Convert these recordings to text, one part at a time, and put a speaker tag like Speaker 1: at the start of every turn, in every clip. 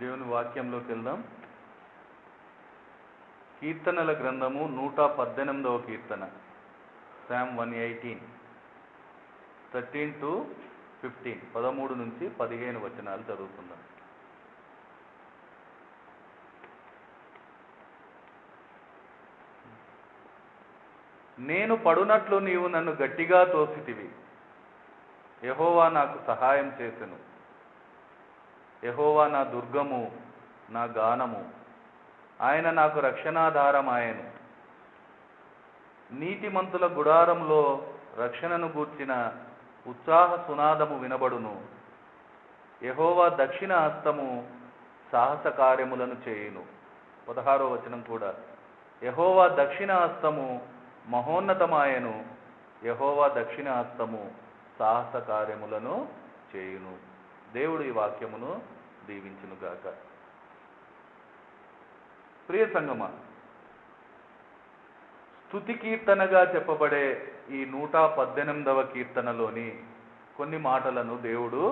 Speaker 1: దేవుని వాక్యంలోకి వెళ్దాం కీర్తనల గ్రంథము నూట పద్దెనిమిదవ కీర్తన psalm one eighteen thirteen to fifteen పదమూడు నుంచి పదిహేను వచనాలు చదువుకుందాం నేను పడునట్లు నీవు నన్ను గట్టిగా తోసితివి యహోవా నాకు సహాయం చేసెను యహోవా నా దుర్గము నా గానము ఆయన నాకు రక్షణాధారం నీతిమంతుల గుడారంలో రక్షణను గూర్చిన ఉత్సాహ సునాదము వినబడును యహోవా దక్షిణ హస్తము సాహస కార్యములను చేయును పదహారో వచనం కూడా యహోవా దక్షిణ హస్తము మహోన్నతమాయను యహోవా దక్షిణ హస్తము సాహస కార్యములను చేయును దేవుడు ఈ వాక్యమును దీవించునుగాక ప్రియ సంగమ స్థుతి కీర్తనగా చెప్పబడే ఈ నూట పద్దెనిమిదవ కీర్తనలోని కొన్ని మాటలను దేవుడు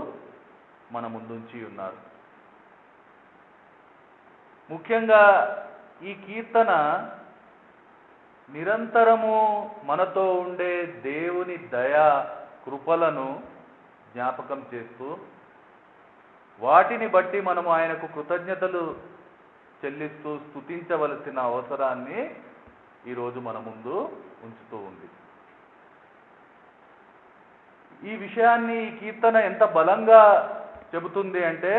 Speaker 1: మన ముందుంచి ఉన్నారు ముఖ్యంగా ఈ కీర్తన నిరంతరము మనతో ఉండే దేవుని దయా కృపలను జ్ఞాపకం చేస్తూ వాటిని బట్టి మనము ఆయనకు కృతజ్ఞతలు చెల్లిస్తూ స్థుతించవలసిన అవసరాన్ని ఈరోజు మన ముందు ఉంచుతూ ఉంది ఈ విషయాన్ని ఈ కీర్తన ఎంత బలంగా చెబుతుంది అంటే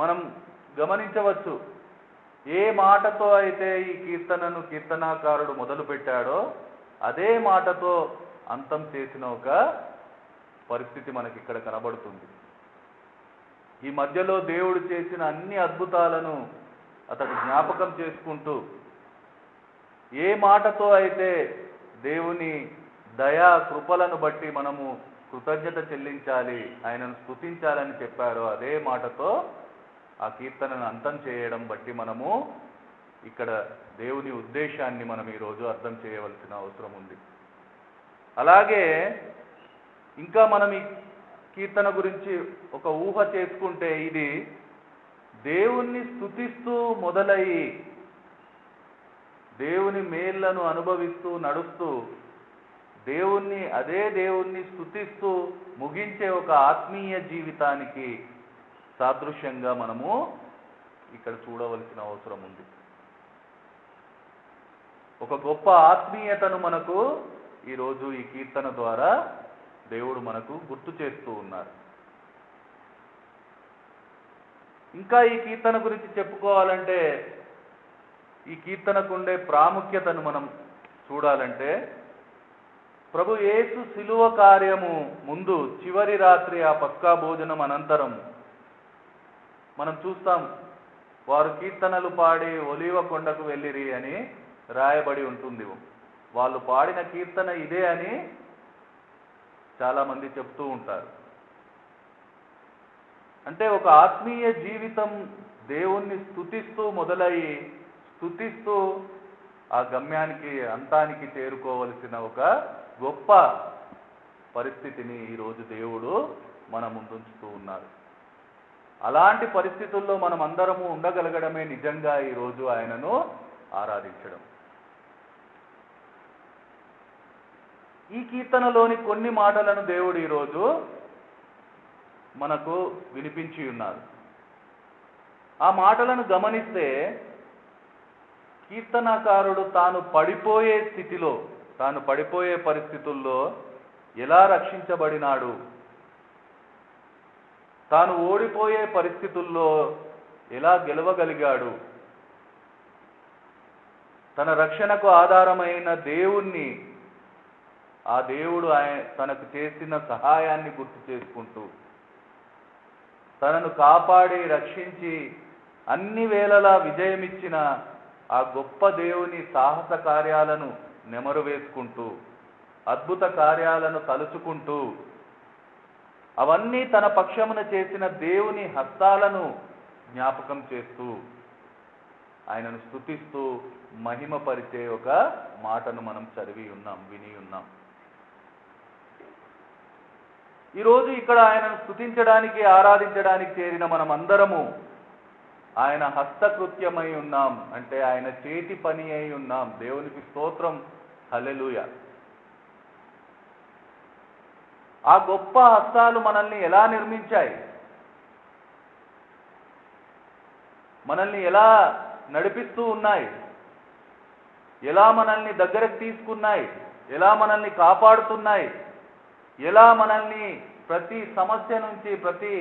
Speaker 1: మనం గమనించవచ్చు ఏ మాటతో అయితే ఈ కీర్తనను కీర్తనాకారుడు మొదలు పెట్టాడో అదే మాటతో అంతం చేసిన ఒక పరిస్థితి మనకి ఇక్కడ కనబడుతుంది ఈ మధ్యలో దేవుడు చేసిన అన్ని అద్భుతాలను అతడు జ్ఞాపకం చేసుకుంటూ ఏ మాటతో అయితే దేవుని దయా కృపలను బట్టి మనము కృతజ్ఞత చెల్లించాలి ఆయనను స్థుతించాలని చెప్పారో అదే మాటతో ఆ కీర్తనను అంతం చేయడం బట్టి మనము ఇక్కడ దేవుని ఉద్దేశాన్ని మనం ఈరోజు అర్థం చేయవలసిన అవసరం ఉంది అలాగే ఇంకా మనం ఈ కీర్తన గురించి ఒక ఊహ చేసుకుంటే ఇది దేవుణ్ణి స్థుతిస్తూ మొదలయ్యి దేవుని మేళ్లను అనుభవిస్తూ నడుస్తూ దేవుణ్ణి అదే దేవుణ్ణి స్థుతిస్తూ ముగించే ఒక ఆత్మీయ జీవితానికి సాదృశ్యంగా మనము ఇక్కడ చూడవలసిన అవసరం ఉంది ఒక గొప్ప ఆత్మీయతను మనకు ఈరోజు ఈ కీర్తన ద్వారా దేవుడు మనకు గుర్తు చేస్తూ ఉన్నారు ఇంకా ఈ కీర్తన గురించి చెప్పుకోవాలంటే ఈ కీర్తనకుండే ప్రాముఖ్యతను మనం చూడాలంటే ప్రభు యేసు శిలువ కార్యము ముందు చివరి రాత్రి ఆ పక్కా భోజనం అనంతరం మనం చూస్తాం వారు కీర్తనలు పాడి ఒలివ కొండకు వెళ్ళిరి అని రాయబడి ఉంటుంది వాళ్ళు పాడిన కీర్తన ఇదే అని చాలామంది చెప్తూ ఉంటారు అంటే ఒక ఆత్మీయ జీవితం దేవుణ్ణి స్థుతిస్తూ మొదలయ్యి స్థుతిస్తూ ఆ గమ్యానికి అంతానికి చేరుకోవలసిన ఒక గొప్ప పరిస్థితిని ఈరోజు దేవుడు మన ముందుంచుతూ ఉన్నారు అలాంటి పరిస్థితుల్లో మనం అందరము ఉండగలగడమే నిజంగా ఈరోజు ఆయనను ఆరాధించడం ఈ కీర్తనలోని కొన్ని మాటలను దేవుడు ఈరోజు మనకు వినిపించి ఉన్నారు ఆ మాటలను గమనిస్తే కీర్తనకారుడు తాను పడిపోయే స్థితిలో తాను పడిపోయే పరిస్థితుల్లో ఎలా రక్షించబడినాడు తాను ఓడిపోయే పరిస్థితుల్లో ఎలా గెలవగలిగాడు తన రక్షణకు ఆధారమైన దేవుణ్ణి ఆ దేవుడు ఆయన తనకు చేసిన సహాయాన్ని గుర్తు చేసుకుంటూ తనను కాపాడి రక్షించి అన్ని వేళలా విజయమిచ్చిన ఆ గొప్ప దేవుని సాహస కార్యాలను నెమరు వేసుకుంటూ అద్భుత కార్యాలను తలుచుకుంటూ అవన్నీ తన పక్షమున చేసిన దేవుని హస్తాలను జ్ఞాపకం చేస్తూ ఆయనను స్థుతిస్తూ మహిమపరిచే ఒక మాటను మనం చదివి ఉన్నాం విని ఉన్నాం ఈరోజు ఇక్కడ ఆయనను స్థుతించడానికి ఆరాధించడానికి చేరిన మనం అందరము ఆయన హస్తకృత్యమై ఉన్నాం అంటే ఆయన చేతి పని అయి ఉన్నాం దేవునికి స్తోత్రం హలెలుయ ఆ గొప్ప హస్తాలు మనల్ని ఎలా నిర్మించాయి మనల్ని ఎలా నడిపిస్తూ ఉన్నాయి ఎలా మనల్ని దగ్గరకు తీసుకున్నాయి ఎలా మనల్ని కాపాడుతున్నాయి ఎలా మనల్ని ప్రతి సమస్య నుంచి ప్రతి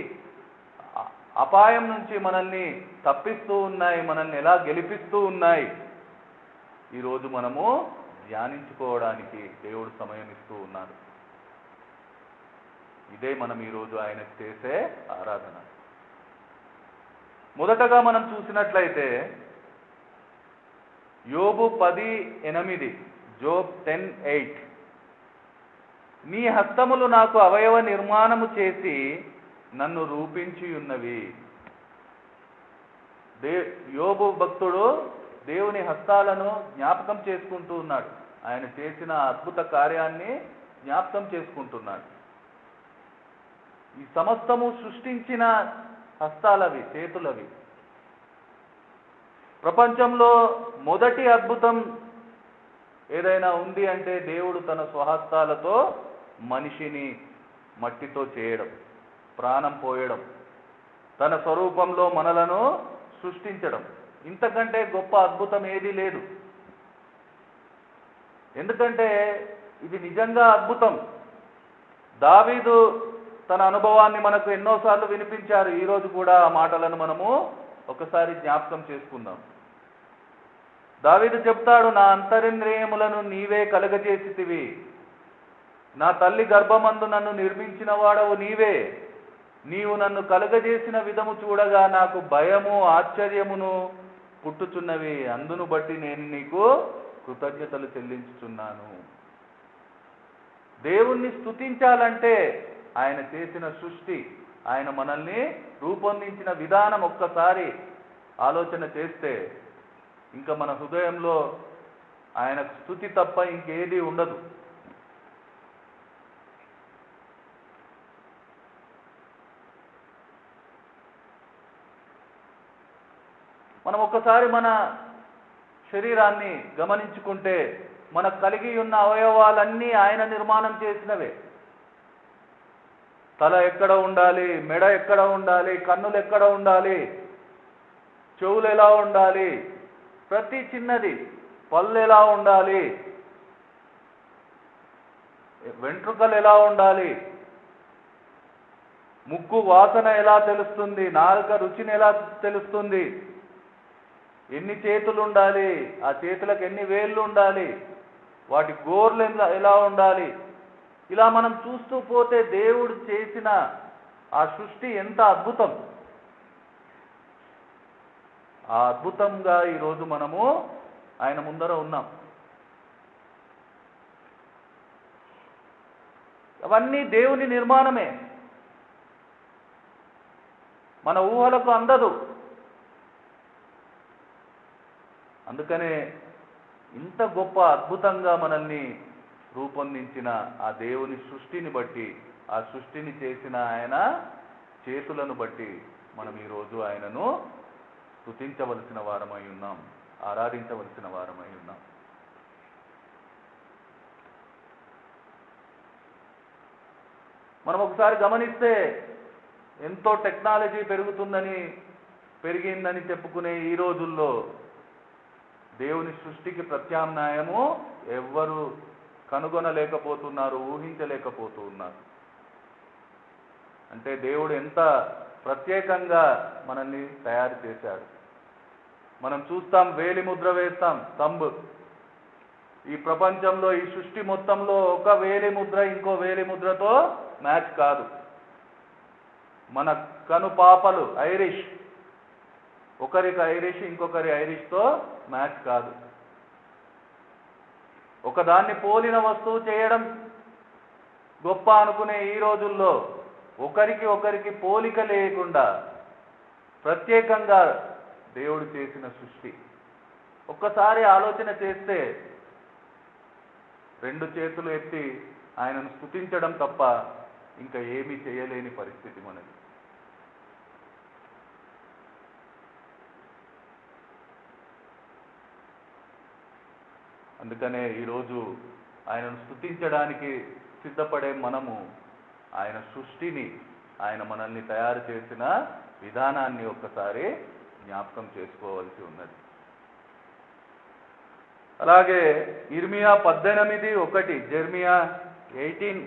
Speaker 1: అపాయం నుంచి మనల్ని తప్పిస్తూ ఉన్నాయి మనల్ని ఎలా గెలిపిస్తూ ఉన్నాయి ఈరోజు మనము ధ్యానించుకోవడానికి దేవుడు సమయం ఇస్తూ ఉన్నారు ఇదే మనం ఈరోజు ఆయన చేసే ఆరాధన మొదటగా మనం చూసినట్లయితే యోబు పది ఎనిమిది జోబ్ టెన్ ఎయిట్ మీ హస్తములు నాకు అవయవ నిర్మాణము చేసి నన్ను రూపించి ఉన్నవి దే యోబు భక్తుడు దేవుని హస్తాలను జ్ఞాపకం చేసుకుంటూ ఉన్నాడు ఆయన చేసిన అద్భుత కార్యాన్ని జ్ఞాపకం చేసుకుంటున్నాడు ఈ సమస్తము సృష్టించిన హస్తాలవి చేతులవి ప్రపంచంలో మొదటి అద్భుతం ఏదైనా ఉంది అంటే దేవుడు తన స్వహస్తాలతో మనిషిని మట్టితో చేయడం ప్రాణం పోయడం తన స్వరూపంలో మనలను సృష్టించడం ఇంతకంటే గొప్ప అద్భుతం ఏదీ లేదు ఎందుకంటే ఇది నిజంగా అద్భుతం దావీదు తన అనుభవాన్ని మనకు ఎన్నోసార్లు వినిపించారు ఈరోజు కూడా ఆ మాటలను మనము ఒకసారి జ్ఞాపకం చేసుకుందాం దావీదు చెప్తాడు నా అంతరింద్రియములను నీవే కలగజేసితివి నా తల్లి గర్భమందు నన్ను నిర్మించిన వాడవు నీవే నీవు నన్ను కలుగజేసిన విధము చూడగా నాకు భయము ఆశ్చర్యమును పుట్టుచున్నవి అందును బట్టి నేను నీకు కృతజ్ఞతలు చెల్లించుచున్నాను దేవుణ్ణి స్థుతించాలంటే ఆయన చేసిన సృష్టి ఆయన మనల్ని రూపొందించిన విధానం ఒక్కసారి ఆలోచన చేస్తే ఇంకా మన హృదయంలో ఆయన స్థుతి తప్ప ఇంకేది ఉండదు మనం ఒక్కసారి మన శరీరాన్ని గమనించుకుంటే మనకు కలిగి ఉన్న అవయవాలన్నీ ఆయన నిర్మాణం చేసినవే తల ఎక్కడ ఉండాలి మెడ ఎక్కడ ఉండాలి కన్నులు ఎక్కడ ఉండాలి చెవులు ఎలా ఉండాలి ప్రతి చిన్నది పళ్ళు ఎలా ఉండాలి వెంట్రుకలు ఎలా ఉండాలి ముక్కు వాసన ఎలా తెలుస్తుంది నాలుక రుచిని ఎలా తెలుస్తుంది ఎన్ని చేతులు ఉండాలి ఆ చేతులకు ఎన్ని వేళ్ళు ఉండాలి వాటి గోర్లు ఎలా ఉండాలి ఇలా మనం చూస్తూ పోతే దేవుడు చేసిన ఆ సృష్టి ఎంత అద్భుతం ఆ అద్భుతంగా ఈరోజు మనము ఆయన ముందర ఉన్నాం అవన్నీ దేవుని నిర్మాణమే మన ఊహలకు అందదు అందుకనే ఇంత గొప్ప అద్భుతంగా మనల్ని రూపొందించిన ఆ దేవుని సృష్టిని బట్టి ఆ సృష్టిని చేసిన ఆయన చేతులను బట్టి మనం ఈరోజు ఆయనను స్థుతించవలసిన వారమై ఉన్నాం ఆరాధించవలసిన వారమై ఉన్నాం మనం ఒకసారి గమనిస్తే ఎంతో టెక్నాలజీ పెరుగుతుందని పెరిగిందని చెప్పుకునే ఈ రోజుల్లో దేవుని సృష్టికి ప్రత్యామ్నాయము ఎవ్వరు కనుగొనలేకపోతున్నారు ఊహించలేకపోతున్నారు అంటే దేవుడు ఎంత ప్రత్యేకంగా మనల్ని తయారు చేశాడు మనం చూస్తాం వేలి ముద్ర వేస్తాం తంబ్ ఈ ప్రపంచంలో ఈ సృష్టి మొత్తంలో ఒక వేలి ముద్ర ఇంకో వేలి ముద్రతో మ్యాచ్ కాదు మన కను పాపలు ఐరిష్ ఒకరికి ఐరిష్ ఇంకొకరి ఐరిష్తో మ్యాచ్ కాదు ఒకదాన్ని పోలిన వస్తువు చేయడం గొప్ప అనుకునే ఈ రోజుల్లో ఒకరికి ఒకరికి పోలిక లేకుండా ప్రత్యేకంగా దేవుడు చేసిన సృష్టి ఒక్కసారి ఆలోచన చేస్తే రెండు చేతులు ఎత్తి ఆయనను స్థుతించడం తప్ప ఇంకా ఏమీ చేయలేని పరిస్థితి మనది అందుకనే ఈరోజు ఆయనను స్థుతించడానికి సిద్ధపడే మనము ఆయన సృష్టిని ఆయన మనల్ని తయారు చేసిన విధానాన్ని ఒక్కసారి జ్ఞాపకం చేసుకోవాల్సి ఉన్నది అలాగే ఇర్మియా పద్దెనిమిది ఒకటి జెర్మియా ఎయిటీన్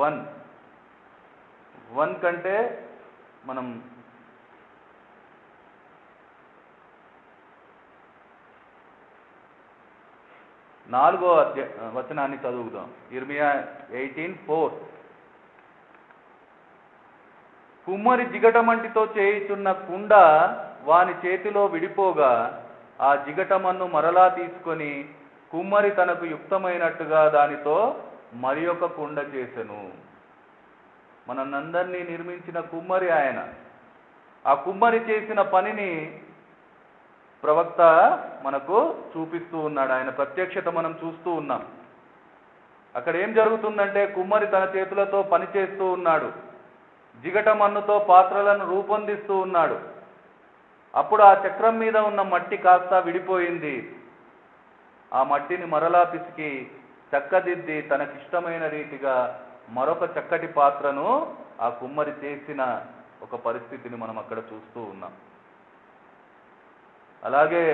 Speaker 1: వన్ వన్ కంటే మనం నాలుగో వచనాన్ని చదువుదాం ఇర్మియా ఎయిటీన్ ఫోర్ కుమ్మరి జిగటమంటితో చేయుచున్న కుండ వాని చేతిలో విడిపోగా ఆ జిగటమన్ను మరలా తీసుకొని కుమ్మరి తనకు యుక్తమైనట్టుగా దానితో మరి ఒక కుండ చేసెను మనందరినీ నిర్మించిన కుమ్మరి ఆయన ఆ కుమ్మరి చేసిన పనిని ప్రవక్త మనకు చూపిస్తూ ఉన్నాడు ఆయన ప్రత్యక్షత మనం చూస్తూ ఉన్నాం అక్కడ ఏం జరుగుతుందంటే కుమ్మరి తన చేతులతో పని చేస్తూ ఉన్నాడు జిగటమన్నుతో పాత్రలను రూపొందిస్తూ ఉన్నాడు అప్పుడు ఆ చక్రం మీద ఉన్న మట్టి కాస్త విడిపోయింది ఆ మట్టిని మరలా పిసికి చక్కదిద్ది తనకిష్టమైన రీతిగా మరొక చక్కటి పాత్రను ఆ కుమ్మరి చేసిన ఒక పరిస్థితిని మనం అక్కడ చూస్తూ ఉన్నాం అలాగే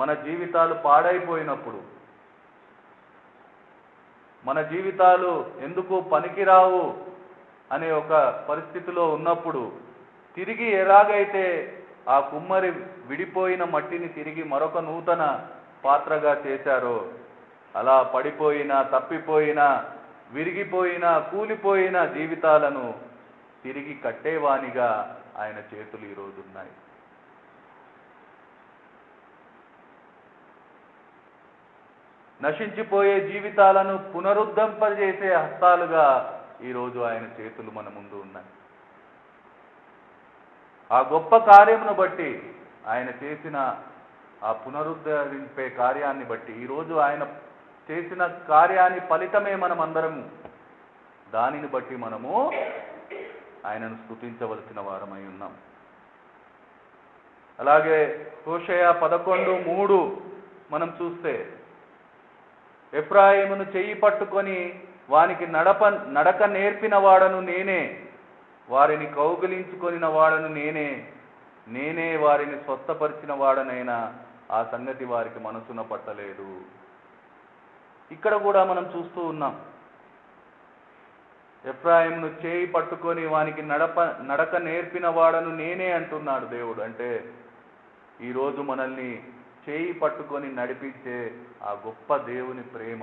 Speaker 1: మన జీవితాలు పాడైపోయినప్పుడు మన జీవితాలు ఎందుకు పనికిరావు అనే ఒక పరిస్థితిలో ఉన్నప్పుడు తిరిగి ఎలాగైతే ఆ కుమ్మరి విడిపోయిన మట్టిని తిరిగి మరొక నూతన పాత్రగా చేశారో అలా పడిపోయినా తప్పిపోయిన విరిగిపోయినా కూలిపోయిన జీవితాలను తిరిగి కట్టేవానిగా ఆయన చేతులు ఈరోజు ఉన్నాయి నశించిపోయే జీవితాలను పునరుద్ధంపజేసే హస్తాలుగా ఈరోజు ఆయన చేతులు మన ముందు ఉన్నాయి ఆ గొప్ప కార్యమును బట్టి ఆయన చేసిన ఆ పునరుద్ధరింపే కార్యాన్ని బట్టి ఈరోజు ఆయన చేసిన కార్యాన్ని ఫలితమే మనం అందరము దానిని బట్టి మనము ఆయనను స్థుతించవలసిన వారమై ఉన్నాం అలాగే హోషయ పదకొండు మూడు మనం చూస్తే ఎఫ్రాయిమును చెయ్యి పట్టుకొని వానికి నడప నడక నేర్పిన వాడను నేనే వారిని కౌగిలించుకొనిన వాడను నేనే నేనే వారిని స్వస్థపరిచిన వాడనైనా ఆ సంగతి వారికి మనసున పట్టలేదు ఇక్కడ కూడా మనం చూస్తూ ఉన్నాం ఎఫ్రాయింను చేయి పట్టుకొని వానికి నడప నడక నేర్పిన వాడను నేనే అంటున్నాడు దేవుడు అంటే ఈరోజు మనల్ని చేయి పట్టుకొని నడిపించే ఆ గొప్ప దేవుని ప్రేమ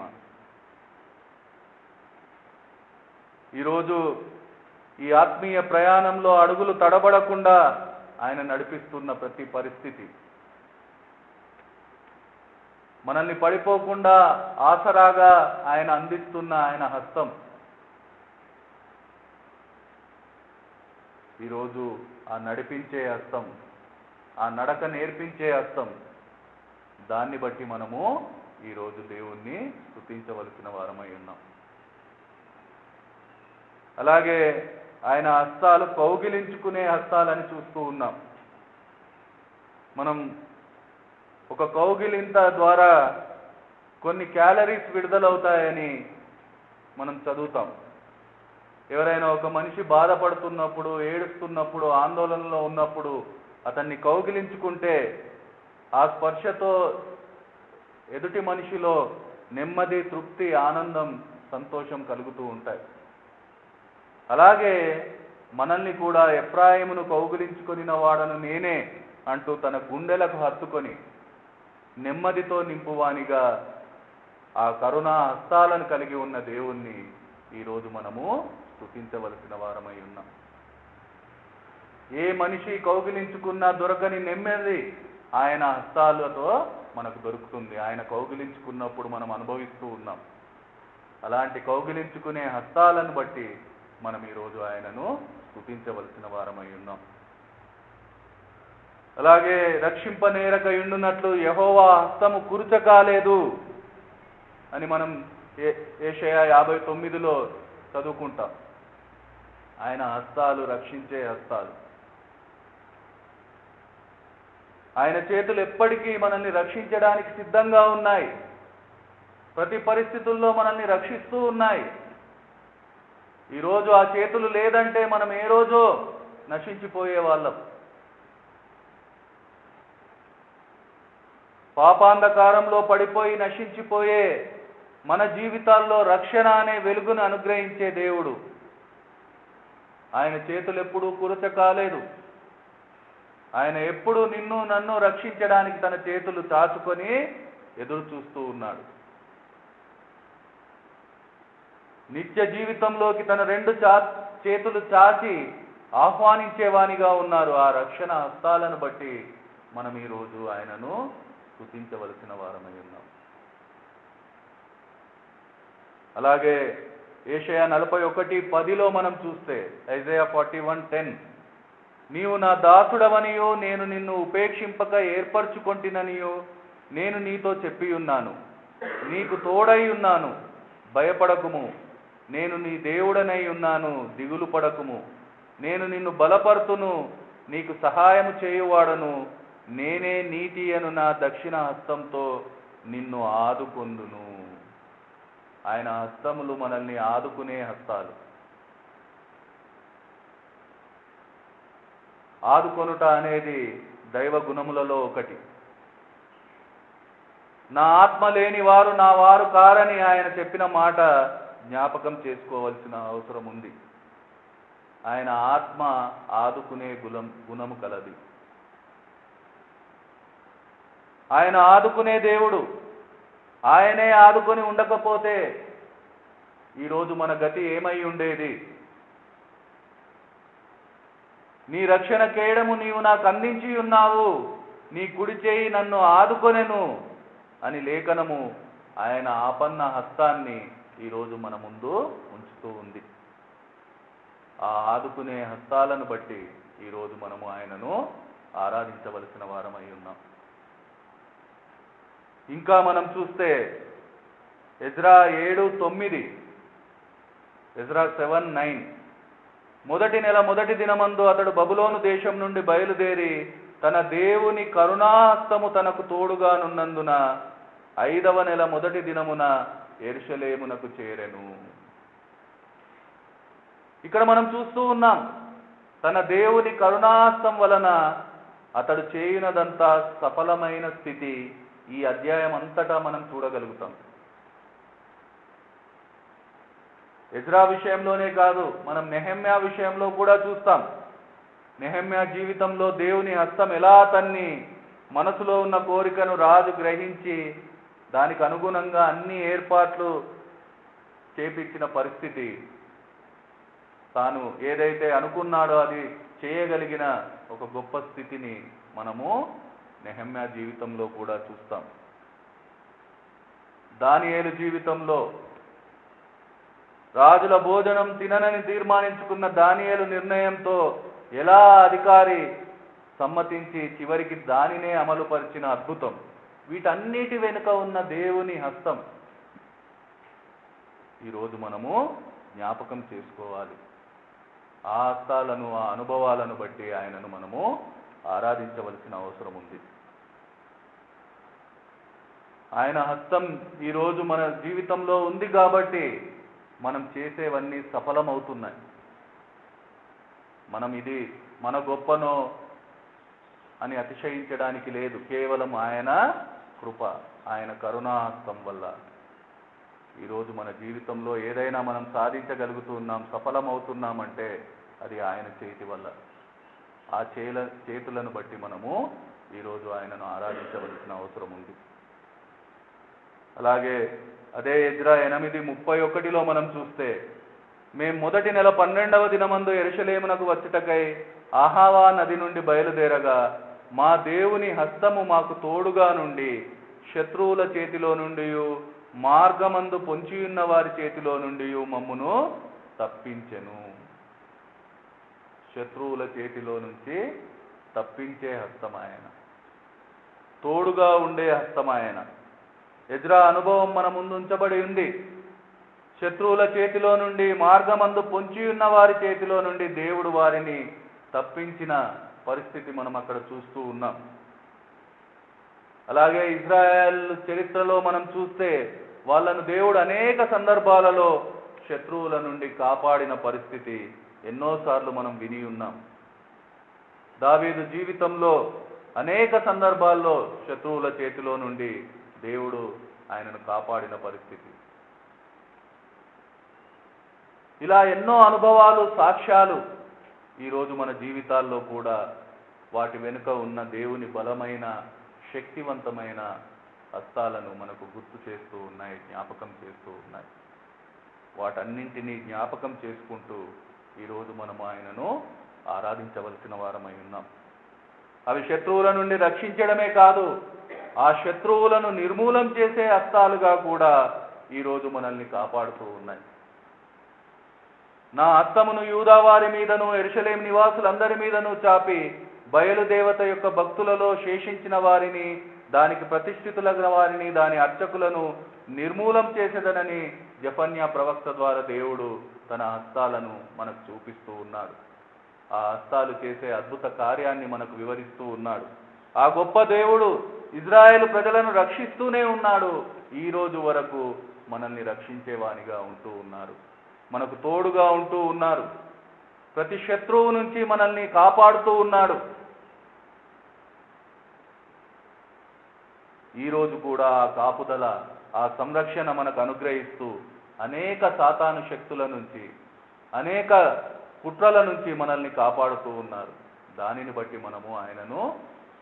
Speaker 1: ఈరోజు ఈ ఆత్మీయ ప్రయాణంలో అడుగులు తడబడకుండా ఆయన నడిపిస్తున్న ప్రతి పరిస్థితి మనల్ని పడిపోకుండా ఆసరాగా ఆయన అందిస్తున్న ఆయన హస్తం ఈరోజు ఆ నడిపించే హస్తం ఆ నడక నేర్పించే హస్తం దాన్ని బట్టి మనము ఈరోజు దేవుణ్ణి స్థుతించవలసిన వారమై ఉన్నాం అలాగే ఆయన హస్తాలు కౌగిలించుకునే హస్తాలని చూస్తూ ఉన్నాం మనం ఒక కౌగిలింత ద్వారా కొన్ని క్యాలరీస్ విడుదలవుతాయని మనం చదువుతాం ఎవరైనా ఒక మనిషి బాధపడుతున్నప్పుడు ఏడుస్తున్నప్పుడు ఆందోళనలో ఉన్నప్పుడు అతన్ని కౌగిలించుకుంటే ఆ స్పర్శతో ఎదుటి మనిషిలో నెమ్మది తృప్తి ఆనందం సంతోషం కలుగుతూ ఉంటాయి అలాగే మనల్ని కూడా ఎప్రాయమును కౌగులించుకొనిన వాడను నేనే అంటూ తన గుండెలకు హత్తుకొని నెమ్మదితో నింపువానిగా ఆ కరుణా హస్తాలను కలిగి ఉన్న దేవుణ్ణి ఈరోజు మనము స్థుతించవలసిన వారమై ఉన్నాం ఏ మనిషి కౌగిలించుకున్నా దొరకని నెమ్మది ఆయన హస్తాలతో మనకు దొరుకుతుంది ఆయన కౌగిలించుకున్నప్పుడు మనం అనుభవిస్తూ ఉన్నాం అలాంటి కౌగిలించుకునే హస్తాలను బట్టి మనం ఈరోజు ఆయనను స్థుతించవలసిన వారమై ఉన్నాం అలాగే రక్షింపనేరక ఎండునట్లు యహోవా హస్తము కురుచకాలేదు అని మనం ఏషయా యాభై తొమ్మిదిలో చదువుకుంటాం ఆయన హస్తాలు రక్షించే హస్తాలు ఆయన చేతులు ఎప్పటికీ మనల్ని రక్షించడానికి సిద్ధంగా ఉన్నాయి ప్రతి పరిస్థితుల్లో మనల్ని రక్షిస్తూ ఉన్నాయి ఈరోజు ఆ చేతులు లేదంటే మనం ఏ రోజో నశించిపోయే వాళ్ళం పాపాంధకారంలో పడిపోయి నశించిపోయే మన జీవితాల్లో రక్షణ అనే వెలుగును అనుగ్రహించే దేవుడు ఆయన చేతులు ఎప్పుడూ కురత కాలేదు ఆయన ఎప్పుడు నిన్ను నన్ను రక్షించడానికి తన చేతులు చాచుకొని ఎదురు చూస్తూ ఉన్నాడు నిత్య జీవితంలోకి తన రెండు చా చేతులు చాచి ఆహ్వానించేవానిగా ఉన్నారు ఆ రక్షణ హస్తాలను బట్టి మనం ఈరోజు ఆయనను స్థుతించవలసిన వారమై ఉన్నాం అలాగే ఏషయా నలభై ఒకటి పదిలో మనం చూస్తే ఐజయా ఫార్టీ వన్ టెన్ నీవు నా దాసుడవనియో నేను నిన్ను ఉపేక్షింపక ఏర్పరచుకొంటిననియో నేను నీతో చెప్పి ఉన్నాను నీకు తోడై ఉన్నాను భయపడకుము నేను నీ దేవుడనై ఉన్నాను దిగులు పడకుము నేను నిన్ను బలపరుతును నీకు సహాయము చేయువాడను నేనే నీతి అను నా దక్షిణ హస్తంతో నిన్ను ఆదుకొందును ఆయన హస్తములు మనల్ని ఆదుకునే హస్తాలు ఆదుకొనుట అనేది దైవ గుణములలో ఒకటి నా ఆత్మ లేని వారు నా వారు కారని ఆయన చెప్పిన మాట జ్ఞాపకం చేసుకోవలసిన అవసరం ఉంది ఆయన ఆత్మ ఆదుకునే గుణం గుణము కలది ఆయన ఆదుకునే దేవుడు ఆయనే ఆదుకొని ఉండకపోతే ఈరోజు మన గతి ఏమై ఉండేది నీ రక్షణ కేయడము నీవు నాకు అందించి ఉన్నావు నీ కుడి చేయి నన్ను ఆదుకొనెను అని లేఖనము ఆయన ఆపన్న హస్తాన్ని ఈరోజు మన ముందు ఉంచుతూ ఉంది ఆ ఆదుకునే హస్తాలను బట్టి ఈరోజు మనము ఆయనను ఆరాధించవలసిన వారమై ఉన్నాం ఇంకా మనం చూస్తే ఎజ్రా ఏడు తొమ్మిది ఎజ్రా సెవెన్ నైన్ మొదటి నెల మొదటి దినమందు అతడు బబులోను దేశం నుండి బయలుదేరి తన దేవుని కరుణాస్తము తనకు తోడుగానున్నందున ఐదవ నెల మొదటి దినమున ఎరుషలేమునకు చేరెను ఇక్కడ మనం చూస్తూ ఉన్నాం తన దేవుని కరుణాస్తం వలన అతడు చేయనదంతా సఫలమైన స్థితి ఈ అధ్యాయం అంతటా మనం చూడగలుగుతాం ఎజ్రా విషయంలోనే కాదు మనం నెహమ్యా విషయంలో కూడా చూస్తాం నెహమ్యా జీవితంలో దేవుని హస్తం ఎలా తన్ని మనసులో ఉన్న కోరికను రాజు గ్రహించి దానికి అనుగుణంగా అన్ని ఏర్పాట్లు చేపించిన పరిస్థితి తాను ఏదైతే అనుకున్నాడో అది చేయగలిగిన ఒక గొప్ప స్థితిని మనము నెహమ్యా జీవితంలో కూడా చూస్తాం దానియేలు జీవితంలో రాజుల భోజనం తిననని తీర్మానించుకున్న దానియేలు నిర్ణయంతో ఎలా అధికారి సమ్మతించి చివరికి దానినే అమలుపరిచిన అద్భుతం వీటన్నిటి వెనుక ఉన్న దేవుని హస్తం ఈరోజు మనము జ్ఞాపకం చేసుకోవాలి ఆ హస్తాలను ఆ అనుభవాలను బట్టి ఆయనను మనము ఆరాధించవలసిన అవసరం ఉంది ఆయన హస్తం ఈరోజు మన జీవితంలో ఉంది కాబట్టి మనం చేసేవన్నీ సఫలమవుతున్నాయి మనం ఇది మన గొప్పనో అని అతిశయించడానికి లేదు కేవలం ఆయన కృప ఆయన కరుణాహస్తం వల్ల ఈరోజు మన జీవితంలో ఏదైనా మనం సాధించగలుగుతున్నాం సఫలమవుతున్నామంటే అది ఆయన చేతి వల్ల ఆ చేల చేతులను బట్టి మనము ఈరోజు ఆయనను ఆరాధించవలసిన అవసరం ఉంది అలాగే అదే ఎజ్రా ఎనిమిది ముప్పై ఒకటిలో మనం చూస్తే మేము మొదటి నెల పన్నెండవ దినమందు ఎరుషలేమునకు వచ్చుటకై ఆహావా నది నుండి బయలుదేరగా మా దేవుని హస్తము మాకు తోడుగా నుండి శత్రువుల చేతిలో నుండి మార్గమందు ఉన్న వారి చేతిలో నుండి మమ్మును తప్పించెను శత్రువుల చేతిలో నుంచి తప్పించే హస్తం ఆయన తోడుగా ఉండే హస్తం ఆయన ఎజ్రా అనుభవం మన ముందు ఉంచబడి ఉంది శత్రువుల చేతిలో నుండి మార్గమందు పొంచి ఉన్న వారి చేతిలో నుండి దేవుడు వారిని తప్పించిన పరిస్థితి మనం అక్కడ చూస్తూ ఉన్నాం అలాగే ఇజ్రాయెల్ చరిత్రలో మనం చూస్తే వాళ్ళను దేవుడు అనేక సందర్భాలలో శత్రువుల నుండి కాపాడిన పరిస్థితి ఎన్నోసార్లు మనం విని ఉన్నాం దావీదు జీవితంలో అనేక సందర్భాల్లో శత్రువుల చేతిలో నుండి దేవుడు ఆయనను కాపాడిన పరిస్థితి ఇలా ఎన్నో అనుభవాలు సాక్ష్యాలు ఈరోజు మన జీవితాల్లో కూడా వాటి వెనుక ఉన్న దేవుని బలమైన శక్తివంతమైన హస్తాలను మనకు గుర్తు చేస్తూ ఉన్నాయి జ్ఞాపకం చేస్తూ ఉన్నాయి వాటన్నింటినీ జ్ఞాపకం చేసుకుంటూ ఈరోజు మనం ఆయనను ఆరాధించవలసిన వారమై ఉన్నాం అవి శత్రువుల నుండి రక్షించడమే కాదు ఆ శత్రువులను నిర్మూలం చేసే అస్తాలుగా కూడా ఈరోజు మనల్ని కాపాడుతూ ఉన్నాయి నా అత్తమును యూదావారి మీదను ఎరుషలేం నివాసులందరి మీదను చాపి బయలుదేవత యొక్క భక్తులలో శేషించిన వారిని దానికి ప్రతిష్ఠితులగిన వారిని దాని అర్చకులను నిర్మూలం చేసేదనని జఫన్యా ప్రవక్త ద్వారా దేవుడు తన హస్తాలను మనకు చూపిస్తూ ఉన్నాడు ఆ హస్తాలు చేసే అద్భుత కార్యాన్ని మనకు వివరిస్తూ ఉన్నాడు ఆ గొప్ప దేవుడు ఇజ్రాయెల్ ప్రజలను రక్షిస్తూనే ఉన్నాడు ఈ రోజు వరకు మనల్ని రక్షించేవానిగా ఉంటూ ఉన్నారు మనకు తోడుగా ఉంటూ ఉన్నారు ప్రతి శత్రువు నుంచి మనల్ని కాపాడుతూ ఉన్నాడు ఈరోజు కూడా ఆ కాపుదల ఆ సంరక్షణ మనకు అనుగ్రహిస్తూ అనేక సాతాను శక్తుల నుంచి అనేక కుట్రల నుంచి మనల్ని కాపాడుతూ ఉన్నారు దానిని బట్టి మనము ఆయనను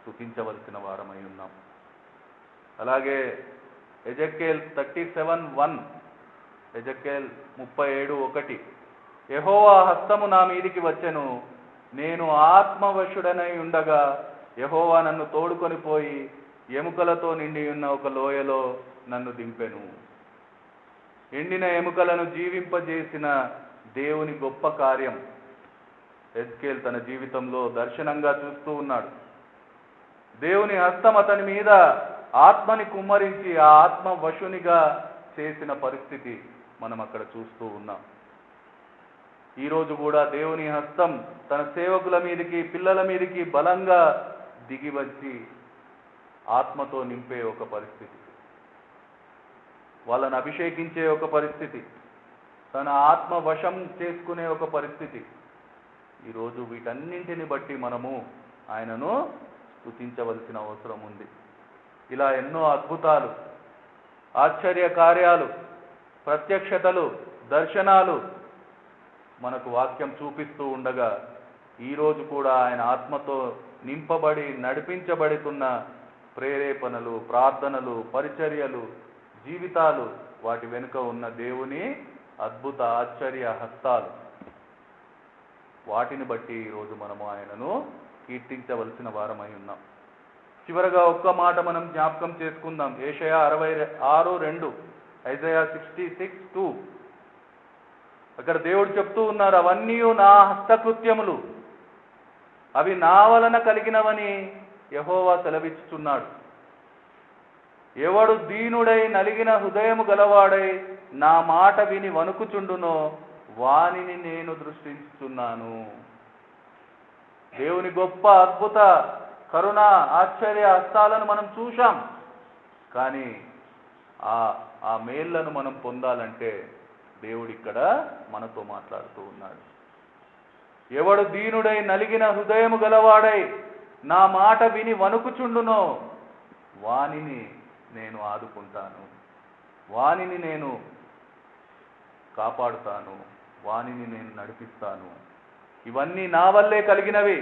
Speaker 1: స్థుతించవలసిన వారమై ఉన్నాం అలాగే Ezekiel thirty seven one Ezekiel ముప్పై ఏడు ఒకటి యహోవా హస్తము నా మీదికి వచ్చెను నేను ఆత్మవశుడనై ఉండగా యహోవా నన్ను తోడుకొని పోయి ఎముకలతో నిండి ఉన్న ఒక లోయలో నన్ను దింపెను ఎండిన ఎముకలను జీవింపజేసిన దేవుని గొప్ప కార్యం ఎస్కేల్ తన జీవితంలో దర్శనంగా చూస్తూ ఉన్నాడు దేవుని హస్తం అతని మీద ఆత్మని కుమ్మరించి ఆ ఆత్మ వశునిగా చేసిన పరిస్థితి మనం అక్కడ చూస్తూ ఉన్నాం ఈరోజు కూడా దేవుని హస్తం తన సేవకుల మీదకి పిల్లల మీదకి బలంగా దిగి వచ్చి ఆత్మతో నింపే ఒక పరిస్థితి వాళ్ళని అభిషేకించే ఒక పరిస్థితి తన ఆత్మ వశం చేసుకునే ఒక పరిస్థితి ఈరోజు వీటన్నింటిని బట్టి మనము ఆయనను స్థుతించవలసిన అవసరం ఉంది ఇలా ఎన్నో అద్భుతాలు ఆశ్చర్య కార్యాలు ప్రత్యక్షతలు దర్శనాలు మనకు వాక్యం చూపిస్తూ ఉండగా ఈరోజు కూడా ఆయన ఆత్మతో నింపబడి నడిపించబడుతున్న ప్రేరేపణలు ప్రార్థనలు పరిచర్యలు జీవితాలు వాటి వెనుక ఉన్న దేవుని అద్భుత ఆశ్చర్య హస్తాలు వాటిని బట్టి ఈరోజు మనము ఆయనను కీర్తించవలసిన వారమై ఉన్నాం చివరగా ఒక్క మాట మనం జ్ఞాపకం చేసుకుందాం ఏషయా అరవై ఆరు రెండు ఐజయా సిక్స్టీ సిక్స్ టూ అక్కడ దేవుడు చెప్తూ ఉన్నారు అవన్నీ నా హస్తకృత్యములు అవి నా వలన కలిగినవని యహోవా సెలవిస్తున్నాడు ఎవడు దీనుడై నలిగిన హృదయము గలవాడై నా మాట విని వణుకుచుండునో వానిని నేను దృష్టిస్తున్నాను దేవుని గొప్ప అద్భుత కరుణ ఆశ్చర్య హస్తాలను మనం చూశాం కానీ ఆ ఆ మేళ్లను మనం పొందాలంటే దేవుడు ఇక్కడ మనతో మాట్లాడుతూ ఉన్నాడు ఎవడు దీనుడై నలిగిన హృదయము గలవాడై నా మాట విని వణుకుచుండునో వానిని నేను ఆదుకుంటాను వానిని నేను కాపాడుతాను వానిని నేను నడిపిస్తాను ఇవన్నీ నా వల్లే కలిగినవి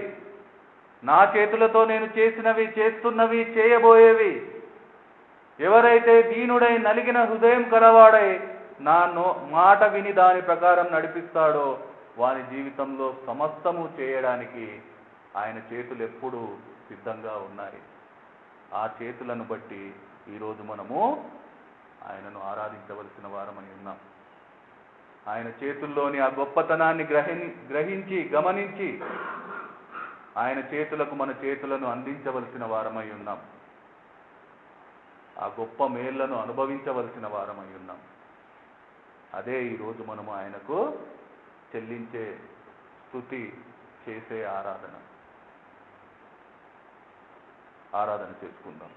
Speaker 1: నా చేతులతో నేను చేసినవి చేస్తున్నవి చేయబోయేవి ఎవరైతే దీనుడై నలిగిన హృదయం కలవాడై నా నో మాట విని దాని ప్రకారం నడిపిస్తాడో వాని జీవితంలో సమస్తము చేయడానికి ఆయన చేతులు ఎప్పుడూ సిద్ధంగా ఉన్నాయి ఆ చేతులను బట్టి ఈరోజు మనము ఆయనను ఆరాధించవలసిన వారమని ఉన్నాం ఆయన చేతుల్లోని ఆ గొప్పతనాన్ని గ్రహి గ్రహించి గమనించి ఆయన చేతులకు మన చేతులను అందించవలసిన వారమై ఉన్నాం ఆ గొప్ప మేళ్లను అనుభవించవలసిన వారమై ఉన్నాం అదే ఈరోజు మనము ఆయనకు చెల్లించే స్థుతి చేసే ఆరాధన ఆరాధన చేసుకుందాం